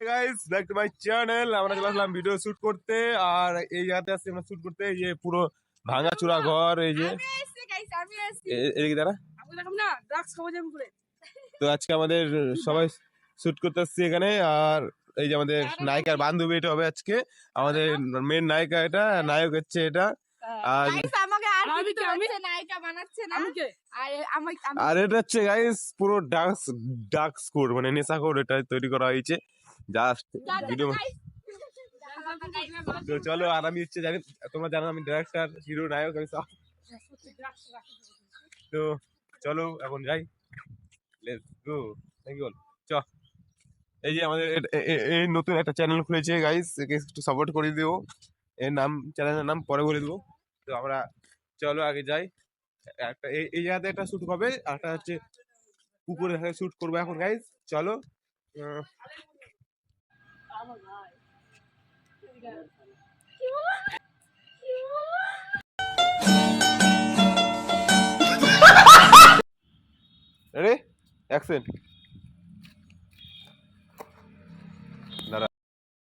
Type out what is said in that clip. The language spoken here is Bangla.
Guys back to my channel আমরা চলে আসলাম ভিডিও শুট করতে। আর এই জায়গাতে আসছি আমরা শুট করতে। এই যে পুরো ভাঙা চূড়া ঘর এই যে। এদিকে দাঁড়া। তো আজকে আমাদের সবাই শুট করতে আসছি এখানে। আর এই যে আমাদের নায়িকার বান্ধবী এটা হবে আজকে। আমাদের মেন নায়িকা এটা নায়ক হচ্ছে এটা। আর আর এটা হচ্ছে গাইস পুরো ডার্ক ডার্ক স্কোর মানে নেশা কোড এটা তৈরি করা হয়েছে। জাস্ট ভিডিও তো চলো আর আমি হচ্ছে জানি তোমরা জানো আমি ডাইরেক্টর হিরো নায়ক আমি সব তো চলো এখন যাই। Let's go thank you so. এই যে আমাদের এই নতুন একটা চ্যানেল খুলেছে গাইস একে একটু সাপোর্ট করে দিও। এর নাম চ্যানেলের নাম পরে বলে দেবো। তো আমরা চলো আগে যাই। একটা এই এই জায়গাতে একটা শুট হবে। আর একটা হচ্ছে পুকুরে শুট করব এখন গাইস চলো। আহ, রেডি অ্যাকশন